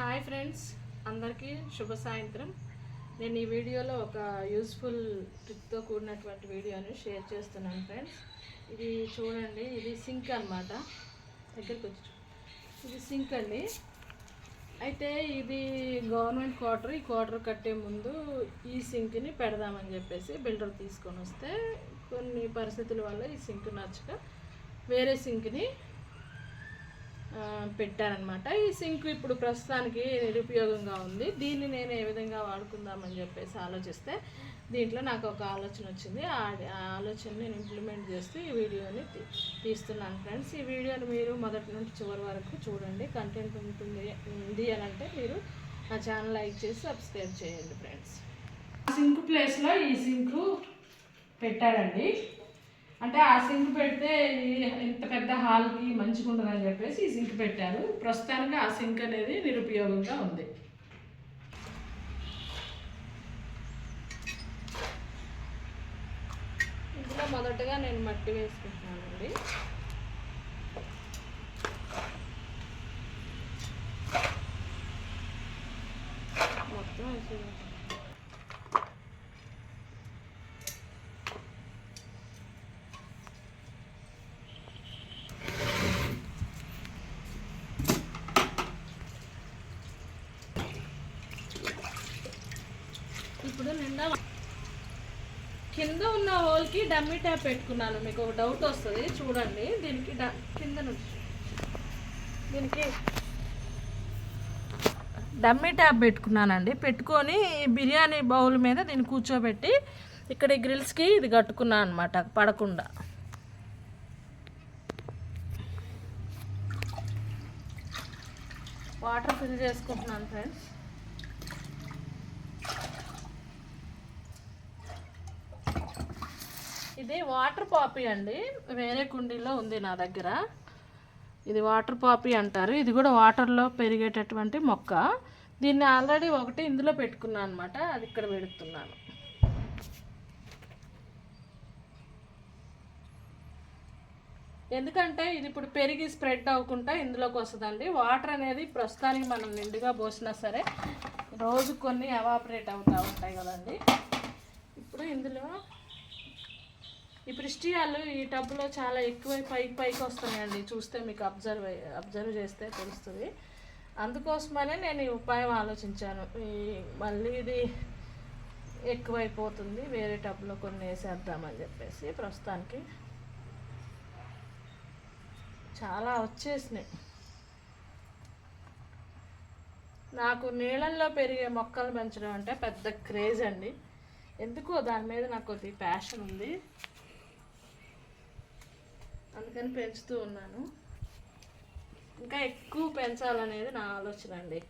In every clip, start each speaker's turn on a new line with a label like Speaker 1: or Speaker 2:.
Speaker 1: Hi friends అందరికీ శుభ సాయంత్రం. నేను ఈ వీడియోలో ఒక యూస్ఫుల్ ట్రిక్తో కూడినటువంటి వీడియోని షేర్ చేస్తున్నాను ఫ్రెండ్స్. ఇది చూడండి ఇది సింక్ అన్నమాట. దగ్గరికి వచ్చి ఇది సింక్ అండి. అయితే ఇది గవర్నమెంట్ క్వార్టర్ ఈ క్వార్టర్ కట్టే ముందు ఈ సింక్ని పెడదామని చెప్పేసి బిల్డర్ తీసుకొని వస్తే కొన్ని పరిస్థితుల వల్ల ఈ సింక్ నచ్చక వేరే సింక్ని ఆ, పెట్టారనమాట ఈ సింక్ ఇప్పుడు ప్రస్తుతానికి నిరుపయోగంగా ఉంది. దీన్ని నేను ఏ విధంగా వాడుకుందామని చెప్పేసి ఆలోచిస్తే దీంట్లో నాకు ఒక ఆలోచన వచ్చింది. ఆ ఆ ఆలోచన నేను ఇంప్లిమెంట్ చేస్తూ ఈ వీడియోని తీ- తీస్తున్నాను ఫ్రెండ్స్. ఈ వీడియోని మీరు మొదటి నుండి చివరి వరకు చూడండి. కంటెంట్ ఉంటుంది ఉంది అని అంటే మీరు నా ఛానల్ లైక్ చేసి సబ్స్క్రైబ్ చేయండి ఫ్రెండ్స్. సింక్ ప్లేస్లో ఈ సింక్ పెట్టాడండి అంటే ఆ సింక్ పెడితే ఇంత పెద్ద హాల్కి మంచిగా ఉండదని చెప్పేసి ఈ సింక్ పెట్టారు. ప్రస్తుతానికి ఆ సింక్ అనేది నిరుపయోగంగా ఉంది. ఇందులో మొదటగా నేను మట్టి వేసుకుంటున్నానండి మొత్తం వేసుకుంటాను ఇప్పుడు నిండా కింద ఉన్న హోల్కి డమ్మీ ట్యాప్ పెట్టుకున్నాను. మీకు ఒక డౌట్ వస్తుంది చూడండి. దీనికి డ కింద నుంచి. దీనికి డమ్మీ ట్యాప్ పెట్టుకున్నానండి. పెట్టుకొని బిర్యానీ బౌల్ మీద దీన్ని కూర్చోబెట్టి ఇక్కడ ఈ గ్రిల్స్కి ఇది కట్టుకున్నాను అనమాట పడకుండా. వాటర్ ఫిల్ చేసుకుంటున్నాను ఫ్రెండ్స్. ఇది వాటర్ పాపీ అండి. వేరే కుండీలో ఉంది నా దగ్గర. ఇది వాటర్ పాపీ అంటారు. ఇది కూడా వాటర్లో పెరిగేటటువంటి మొక్క. దీన్ని ఆల్రెడీ ఒకటి ఇందులో పెట్టుకున్నాను అనమాట అది ఇక్కడ పెడుతున్నాను. ఎందుకంటే ఇది ఇప్పుడు పెరిగి స్ప్రెడ్ అవ్వకుండా ఇందులోకి వస్తుందండి. వాటర్ అనేది ప్రస్తుతానికి మనం నిండుగా పోసినా సరే రోజు కొన్ని ఎవాపరేట్ అవుతూ ఉంటాయి కదండి. ఇప్పుడు ఇందులో ఈ ప్రిస్టియాలు ఈ టబ్లో చాలా ఎక్కువ పైకి పైకి వస్తున్నాయండి. చూస్తే మీకు అబ్జర్వ్ అబ్జర్వ్ చేస్తే తెలుస్తుంది. అందుకోసమనే నేను ఈ ఉపాయం ఆలోచించాను. ఈ మళ్ళీ ఇది ఎక్కువైపోతుంది. వేరే టబ్లో కొన్ని వేసేద్దామని చెప్పేసి ప్రస్తుతానికి చాలా వచ్చేసినాయి. నాకు నీళ్ళల్లో పెరిగే మొక్కలు పెంచడం అంటే పెద్ద క్రేజ్ అండి. ఎందుకో దాని మీద నాకు కొద్ది ప్యాషన్ ఉంది. అందుకని పెంచుతూ ఉన్నాను. ఇంకా ఎక్కువ పెంచాలనేది నా ఆలోచన అండి.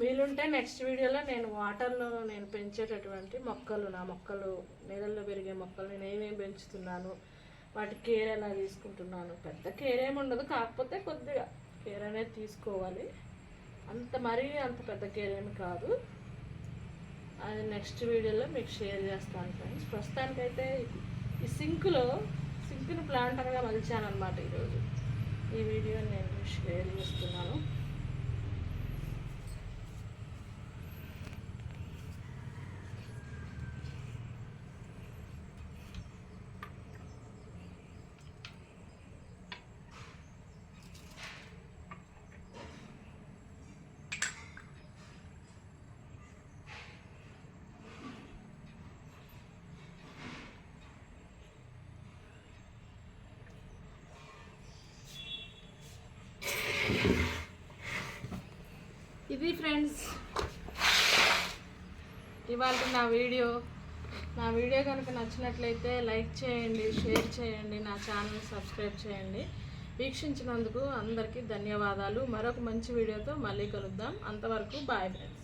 Speaker 1: వీలుంటే నెక్స్ట్ వీడియోలో నేను వాటర్లో నేను పెంచేటటువంటి మొక్కలు నా మొక్కలు నీళ్ళల్లో పెరిగే మొక్కలు నేను ఏమేమి పెంచుతున్నాను వాటి కేర్ ఎలా తీసుకుంటున్నాను పెద్ద కేర్ ఏమి ఉండదు కాకపోతే కొద్దిగా కేర్ అనేది తీసుకోవాలి. అంత మరీ అంత పెద్ద కేర్ ఏమి కాదు. అది నెక్స్ట్ వీడియోలో మీకు షేర్ చేస్తాను ఫ్రెండ్స్. ప్రస్తుతానికైతే ఈ సింక్లో సింక్ను ప్లాంటర్గా మలిచాను అనమాట ఈరోజు. ఈ వీడియోని నేను షేర్ చేస్తున్నాను. ఇది ఫ్రెండ్స్. ఇవాళ నా వీడియో నా వీడియో కనుక నచ్చినట్లయితే లైక్ చేయండి షేర్ చేయండి నా ఛానల్ సబ్స్క్రైబ్ చేయండి. వీక్షించినందుకు అందరికీ ధన్యవాదాలు. మరొక మంచి వీడియోతో మళ్ళీ కలుద్దాం. అంతవరకు బాయ్ ఫ్రెండ్స్.